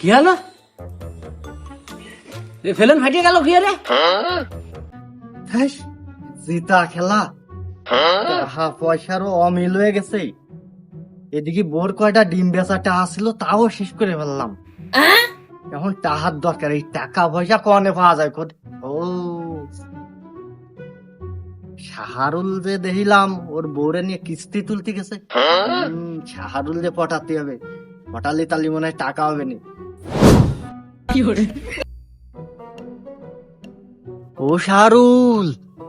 কি হলো? এ ফেলেন ফাটিয়ে গেল কি রে? জিতা খেলা। টাকা পয়সারও অমিল হয়ে গেছে। এদিকে বোর কয়টা ডিম বেচাটা আসছিল তাও শেষ করে ফেললাম। এখন টাহার দরকার এই টাকা পয়সা কনে পাওয়া যায় কোথায়? ও শাহারুল যে দেখিলাম ওর বউরে নিয়ে কিস্তি তুলতে গেছে। শাহারুল যে পটাতে হবে। পটালে তালি মনে হয় টাকা হবে না। ও শাহরুল!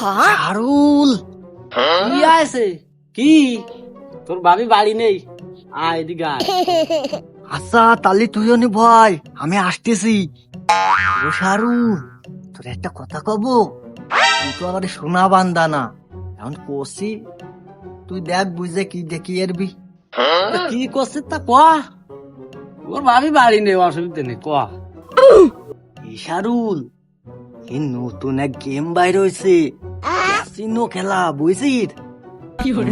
শাহরুল! কি আছে? কি? তোর ভাবি বাড়ি নেই। আয় এদিকে আচ্ছা তালি তুইও নি ভয় আমি আসতেছি। ও শাহরুল তোর একটা কথা কব? তুই তো আমার সোনা বান্দা না। এখন কষি তুই দেখ বুঝে কি দেখি এরবি। কি করছিস তা কয়া ওর ভাবি বাড়ি নেই অসুবিধা নেই কয়া এই নতুন এক গেম বাইর হয়েছে ক্যাসিনো খেলা বুঝছিস?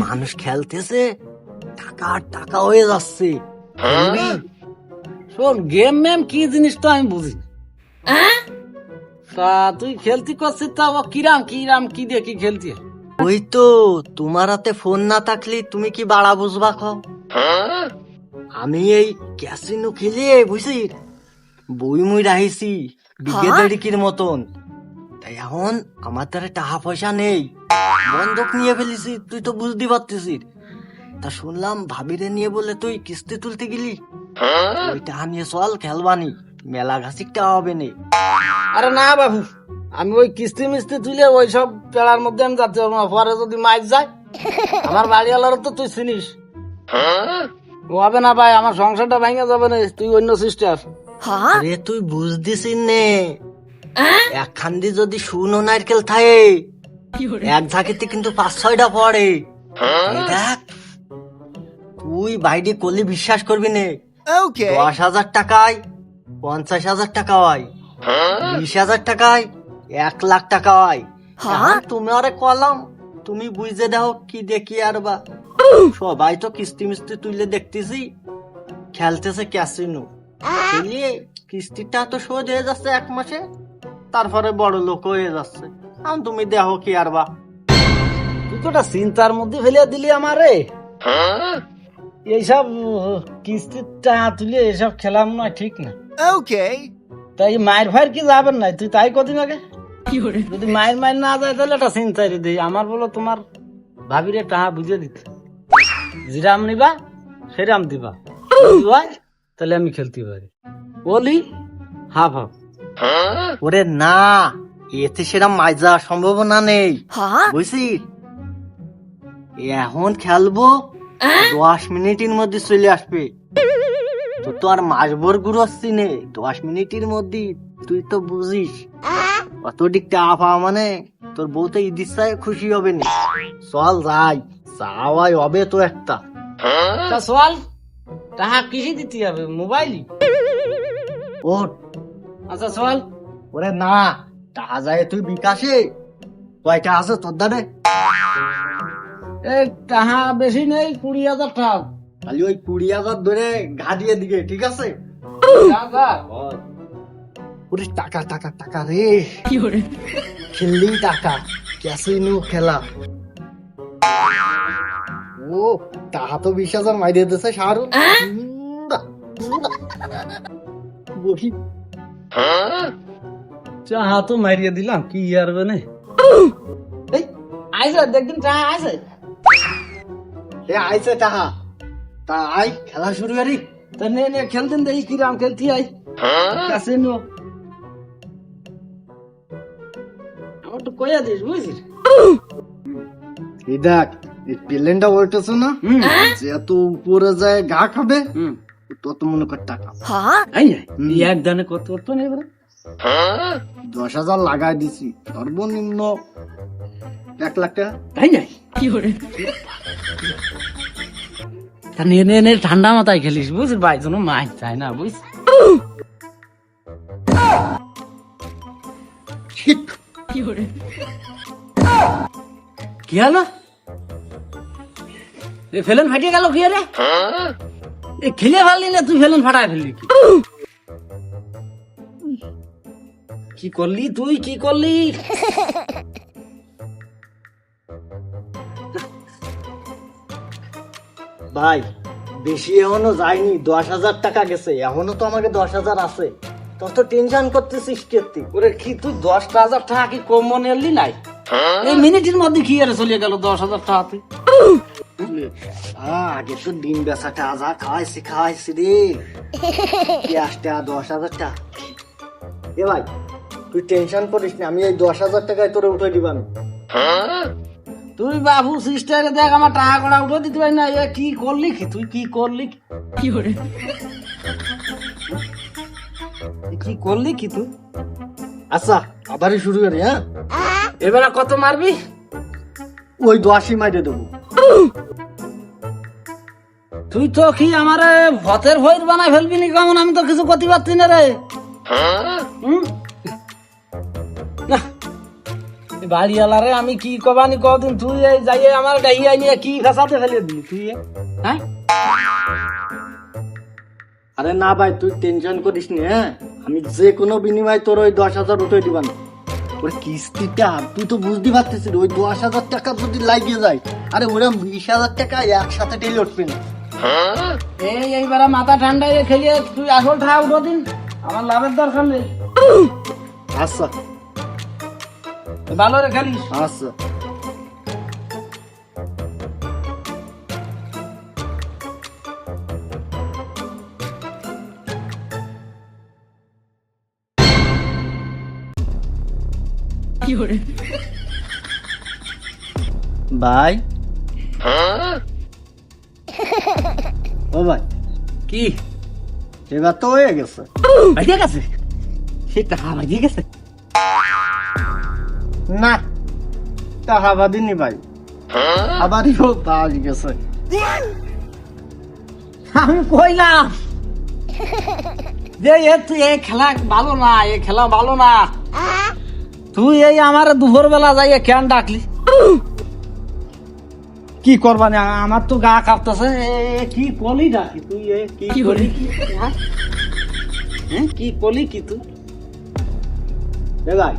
মানুষ খেলতেছে টাকা আর টাকা হয়ে যাচ্ছে। শোন গেম ম্যাম কি জিনিস তো আমি বুঝি না। তুই খেলতি করছিস তা ও কিরাম কিরাম, কি দিয়ে কি খেলতি? ওই তো, তোমার হাতে ফোন না থাকলে তুমি কি বাড়া বুঝবা খাও আমি এই ক্যাসিনো খেলে বুঝছি, বই মুই রাহিছি বিঘে দেড়িকির মতন। তাই এখন আমার দ্বারা টাকা পয়সা নেই, বন্ধক নিয়ে ফেলিছি, তুই তো বুঝতে পারতেছিস তা শুনলাম ভাবিরে নিয়ে বলে তুই কিস্তি তুলতে গেলি। ওই টাকা নিয়ে চল, খেলবানি। মেলা ঘাসিকটা হবে নে। আরে না বাবু আমি ওই কিস্তি মিস্তি তুলে ওই সব পেড়ার মধ্যে আমি যাতে পারব না। পরে যদি মাইক যায় আমার বাড়িওয়ালারও তো তুই চিনিস। ও হবে না ভাই আমার সংসারটা ভেঙে যাবে না তুই অন্য সিস্টার। আরে তুই বুঝতেছিস নে। একখান দিয়ে যদি শুনো নারকেল থাকে এক ঝাঁকিতে কিন্তু পাঁচ ছয়টা পড়ে। দেখ তুই বাইরে করলে বিশ্বাস করবি নে। দশ হাজার টাকায় পঞ্চাশ হাজার টাকা হয়। বিশ হাজার টাকায় এক লাখ টাকা হয়। এখন তুমি আরে কলাম তুমি বুঝে দাও কি দেখি আর বা। সবাই তো কিস্তি মিস্তি তুলে দেখতেছি খেলতেছে ক্যাসিনো। খেলিয়ে কিস্তিটা তো শোধ হয়ে যাচ্ছে এক মাসে তারপরে বড় লোক হয়ে যাচ্ছে। এখন তুমি দেখো কি আর বা। তুই তো চিন্তার মধ্যে ফেলে দিলি আমারে। এইসব উহ, কিস্তির টাকা তুলে এইসব খেলাম না ঠিক না। তাই মায়ের ফায়ের কি যাবেন নাই? তুই তাই কদিন আগে? যদি মায়ের মায়ের না যায় তাহলে একটা দিই। আমার বলো তোমার ভাবিরে টাকা বুঝে দিতে। জিরাম নিবা সেরাম দিবা। তাহলে আমি খেলতে পারি। বলি হাফ হাফ ওরে না এতে মাছ যাওয়ার সম্ভাবনা নেই। বুঝছিস এখন খেলব দশ মিনিটের মধ্যে চলে আসবে। তো তো আর মাস ভর ঘুরোচ্ছি নে দশ মিনিটের মধ্যে তুই তো বুঝিস। অত দিকটা আফা মানে তোর বউ তো ইচ্ছায় খুশি হবে না। চল যাই যাওয়াই হবে তো একটা। তা সোয়াল টাকা কিসে দিতে হবে মোবাইলই ওর আচ্ছা সোয়াল ওরে না টাকা যায় তুই বিকাশে। কয়টা আছে তোর দ্বারে এই টাকা বেশি নেই কুড়ি হাজার টাকা। খালি ওই কুড়ি হাজার ধরে ঘা দিয়ে দিকে ঠিক আছে? টাকা ওরে টাকা টাকা টাকা রে। খেললি টাকা ক্যাসিনো খেলা। ও টাকা তো বিশ হাজার মাই দিয়ে দিছে শাহরুখ বহি চাহা তো মারিয়ে দিলাম কি আর বেনে এই আইসে দেখদিন চাহা আইসে এ আইছে টাকা তা আই খেলা শুরু করি। তা নে নে খেলতেন দেখি কিরাম খেলতি আই। কাসিনো আমার তো কয়া দিস বুঝছিস এই দেখ এই প্লেনটা ওইটেছে না? হুম। যেহেত উপরে যায় গা খাবে হুম। তত মনে কর টাকা। এই এক দানে কত কত নেই বলে? দশ হাজার লাগাই দিছি সর্বনিম্ন এক লাখ টাকা। তাই নাই তা নে নে নে ঠান্ডা মাথায় খেলিস বুঝছিস ভাই জন্য মাছ চাই না বুঝ কি হলো? এ ফেলেন ফাটিয়ে গেল কি রে এ খেলে ফেললি না তুই ফেলেন ফাটায় ফেললি কি? কি করলি তুই? কি করলি? ভাই বেশি এখনও যায়নি দশ হাজার টাকা গেছে এখনও তো আমাকে দশ হাজার আছে। তোর তো টেনশন করতেছিস কেতি ওরে কি তুই দশটা হাজার টাকা কি কম মনে এলি নাই? এই মিনিটের মধ্যে কি আরে চলে গেল দশ হাজার টাকা তুই? আহ, আগে তো ডিম বেচাটা আজা খাওয়াইছি খাওয়াইছি রে। পেঁয়াজটা দশ হাজার টাকা। এ ভাই তুই টেনশন করিস না আমি এই দশ হাজার টাকায় তোরে উঠে দিবান। তুই বাবু সিস্টারে দেখ আমার টাকা কড়া উঠে দিতে পারি না। এ কি করলি কি? তুই কি করলি কি? এ কি করলি কি তুই? আচ্ছা আবারই শুরু করি হ্যাঁ? এবারে কত মারবি? ওই দশই মাইরে দেবো। তুই তো কি আমারে ভতের ভৈর বানাই ফেলবি নি কেমন? আমি তো কিছু করতে পারছি না রে। হুম? বাড়িওয়ালারে আমি কি কবানি কদিন? তুই যাইয়ে আমার ডাইয়া নিয়ে কি ফেসাতে ফেলে দিলি? তুই হ্যাঁ? আরে না ভাই তুই টেনশন করিস নি হ্যাঁ? আমি যে কোনো বিনিময়ে তোর ওই দশ হাজার উঠে দিবান ওরে কিস্তিটা তুই তো বুঝতে পারতেছিস ওই দশ হাজার টাকা যদি লাগিয়ে যায় আরে ওরা বিশ হাজার টাকা একসাথে টেলে উঠবে না। এই এইবারে মাথা ঠান্ডা হয়ে খেলিয়ে তুই আসল টাকা উঠো দিন আমার লাভের দরকার নেই। আচ্ছা। ভালো রে খেলিস আচ্ছা। ভাই। ও ভাই। কি? এবার তো হয়ে গেছে। ভাইয়া গেছে সে টাকা ভাইয়া গেছে না টাকা বাদিনি ভাই। আবারই হোক পাওয়া গেছে। আমি কইলাম যে এ তুই এই খেলা ভালো না এই খেলা ভালো না। তুই এই আমার দুপুর বেলা যাইয়ে কেন ডাকলি? কি করবা না? আমার তো গা কাঁপতেছে। এ কি কলি ডাকি তুই এ কি কলি কি? হ্যাঁ? হ্যাঁ, কি কলি কি তুই? ভাই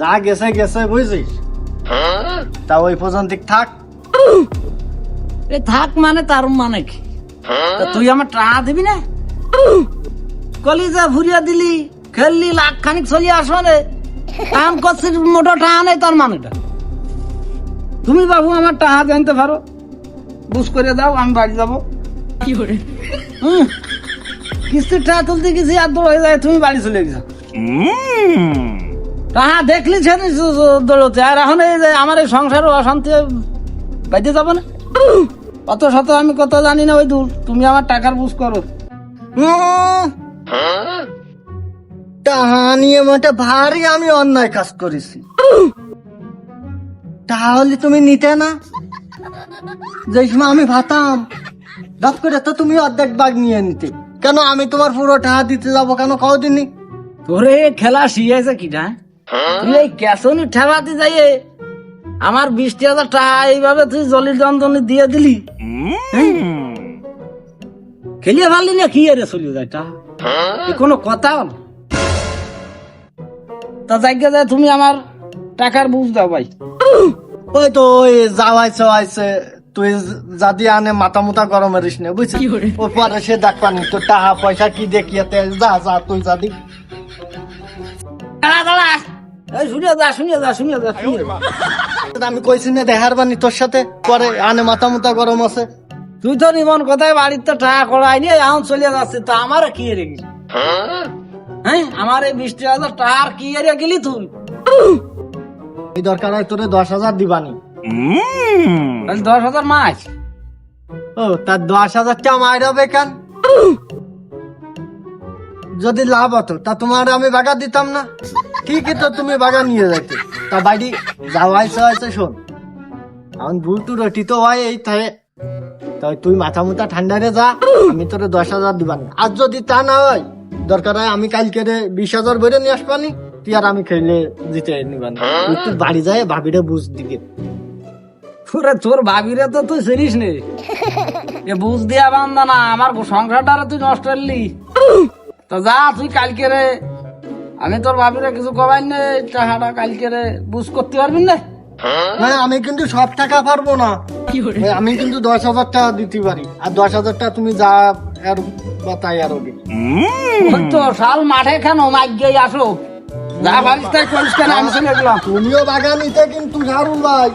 যা গেছে গেছে বুঝছিস তা ওই পর্যন্ত থাক। এ থাক মানে তার মানে কি? তুই আমার টাকা দিবি না? কলিজা ভুরিয়া দিলি খেললি লাখ খানিক চলিয়ে আসবে রে কাম করছিস মোটো টাকা নেই তার মানেটা। তুমি বাবু আমার টাকা জানতে পারো বুঝ করে দাও আমি বাড়ি যাব। কি করে? কিস্তির টাকা তুলতে গেছি আর দৌড় হয়ে যায় তুমি বাড়ি চলে গেছো। টাকা দেখলি দৌড়তে আর এখন এই যে আমার এই সংসারে অশান্তি বাইতে যাব না? অত শত আমি কত জানি না, ওই দূর। তুমি আমার টাকার বুঝ করো। টাকা নিয়ে মোটে ভারী আমি অন্যায় কাজ করেছি। তাহলে তুমি নিতে না? যে আমি ভাতাম দপ করে তো তুমি অর্ধেক বাগ নিয়ে নিতে। কেন আমি তোমার পুরো টাকা দিতে যাব? কেন কদিনই? তোরে খেলা শিখেছে কিনা তুই এই ক্যাশনি ঠেলাতে যাইয়ে আমার বিশটি হাজার টাকা এইভাবে তুই জলির যন্ত্রণী দিয়ে দিলি? খেলিয়ে পারলি না কি এরে চলিয়ে যায় টা কোনো কথা হল তা জায়গা যায় তুমি আমার টাকার বুঝ দাও ভাই। ওই তো ওই যাওয়াই চাওয়াইছে তুই যদি আনে মাথা মুতা গরম মারিস না বুঝছিস? ও পরে সে দেখ পানি তোর টাকা পয়সা কি দেখিয়াতে যা যা তুই যদি দাঁড়া দাঁড়া। এই শুনিয়ে যা শুনিয়ে যা শুনিয়ে যা শুনিয়ে যা। আমি কইছি না দেখার বানি তোর সাথে পরে আনে মাথা মুতা গরম আছে। তুই তো নিমন কথায়? বাড়ির তো টাকা করাই নিয়ে এখন চলে যাচ্ছে। তা আমার কি এরে গেলি? হ্যাঁ? আমার এই বৃষ্টি হাজার টাকার কি এরে গেলি তুই? এই দরকার হয় তোরে? দশ হাজার দিবানি। দশ হাজার মাছ। ও তার দশ হাজার টাকা মায়ের হবে কেন? যদি লাভ হতো, তা তোমার আমি বাগা দিতাম না। ঠিকই তো তুমি বাগা নিয়ে যাইতে। তা বাড়ি যাওয়াইছে হয়েছে শোন। এখন ভুল তো রটি তো হয় এই তাই তাই তুই মাথা মুথা ঠান্ডারে যা, আমি তোরে দশ হাজার দিবানি। আর যদি তা না হয়, দরকার হয় আমি কালকে বিশ হাজার বেড়ে নিয়ে আসবানি, তুই আর আমি খেলে জিতে নিবানি। তুই তুই বাড়ি যায়, ভাবিরে বুঝ দিকে তোরে তোর ভাবিরে তো তুই চিনিস নে। এ বুঝ দিয়া বান্দা না, আমার সংসারটারে তুই নষ্ট করলি। তো যা তুই কালকে রে। আমি তোর ভাবিরে কিছু কবাই নে টাকাটা কালকে রে বুঝ করতে পারবি না? না আমি কিন্তু সব টাকা পারব না। ভাই, আমি কিন্তু দশ হাজার টাকা দিতে পারি। আর দশ হাজার টাকা তুমি যা আর বা তাই আর ওকে। ওই তো শাল মাঠে কেন মাইক গিয়ে আসো? যা পারিস তাই করিস কেন আমি চলে গেলাম। তুমিও বাগানিতে কিন্তু ঝাড়ুন ভাই।